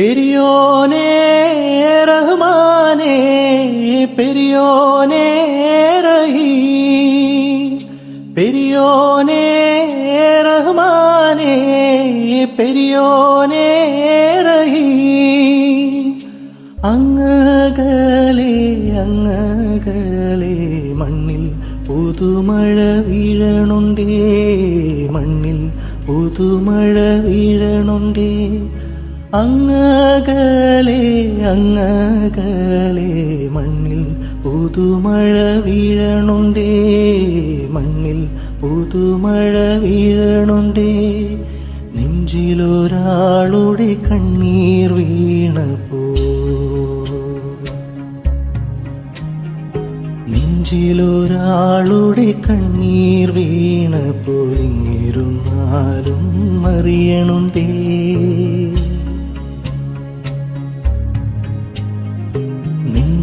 പെരിയോനേ റഹ്മാനേ പെരിയോനേ റഹീ. പെരിയോനേ റഹ്മാനേ പെരിയോനേ റഹീ. അങ്ങകളെ അങ്ങകളെ മണ്ണിൽ പുതുമഴ വീഴണുണ്ടേ മണ്ണിൽ പുതുമഴ വീഴണുണ്ടേ. അങ്ങകലെ അങ്ങകലെ മണ്ണിൽ പുതുമഴ വീഴണുണ്ടേ മണ്ണിൽ പുതുമഴ വീഴണുണ്ടേ. നെഞ്ചിലൊരാളുടെ കണ്ണീർ വീണപ്പോ. നെഞ്ചിലൊരാളുടെ കണ്ണീർ വീണ പോലിങ്ങിരുന്നാലും അറിയണുണ്ടേ.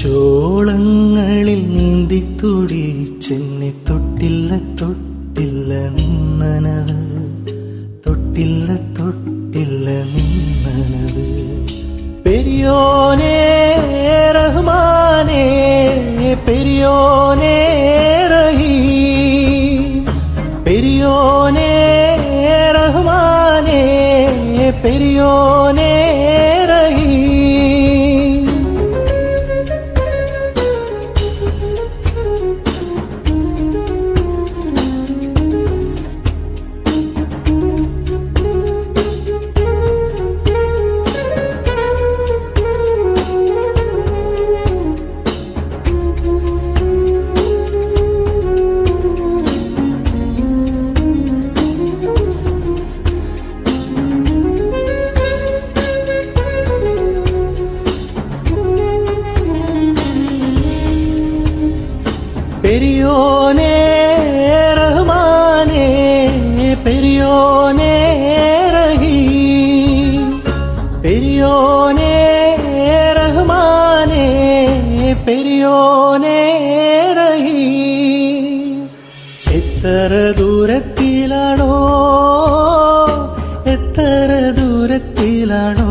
കൊച്ചോളങ്ങളിൽ നീന്തി ചെന്നി തൊട്ടില്ല തൊട്ടില്ല നിന്നനവ്. തൊട്ടില്ല തൊട്ടില്ല നിന്നനവ്. പെരിയോനേ റഹ്മാനേ പെരിയോനേ റഹീ. പെരിയോനേ റഹ്മാനേ പെരിയോനേ പെരിയോനേ റഹ്മാനേ പെരിയോനേ പെരിയോനേ റഹ്മാനേ പെരിയോനേ എത്ര ദൂരത്തിലാണോ എത്ര ദൂരത്തിലാണോ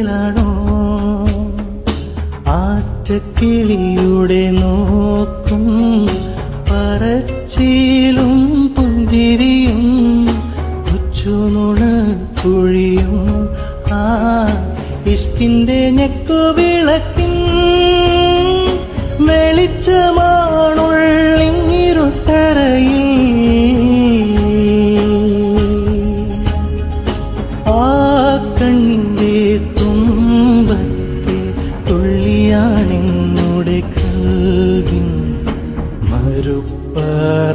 ദൂരത്തിലാണോ ആറ്റക്കിളിയുടെ നോക്കും പറച്ചിലും പുഞ്ചിരിയും കൊച്ചുനുണ കുഴിയും ആ ഇഷ്കിന്റെ ഞെക്കുവിളക്കിൻ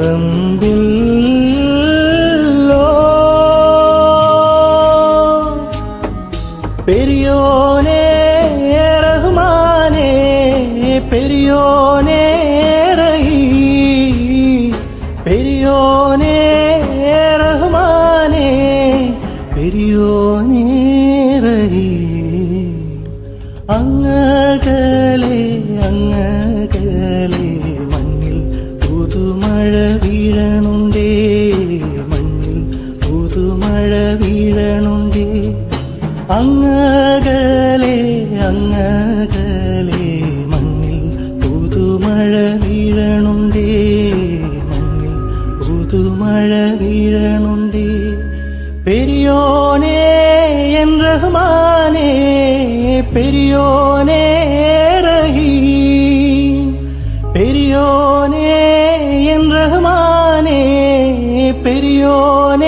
മറുപ്പറമ്പിൽ പെരിയോനേ റഹ്മാനേ പെരിയോനേ റഹീം പെരിയോനേ റഹ്മാനേ പെരിയോനേ റഹീം അങ്ങകലെ അങ്ങകലെ മണ്ണിൽ മഴ വീഴണുണ്ടേ. മണ്ണിൽ പുതുമഴ വീഴണുണ്ടേ. അങ്ങകലെ അങ്ങകലെ മണ്ണിൽ പുതുമഴ വീഴണുണ്ടേ. മണ്ണിൽ പുതുമഴ വീഴണുണ്ടേ. പെരിയോനേ എൻ റഹ്മാനേ പെരിയോനേ Hiperión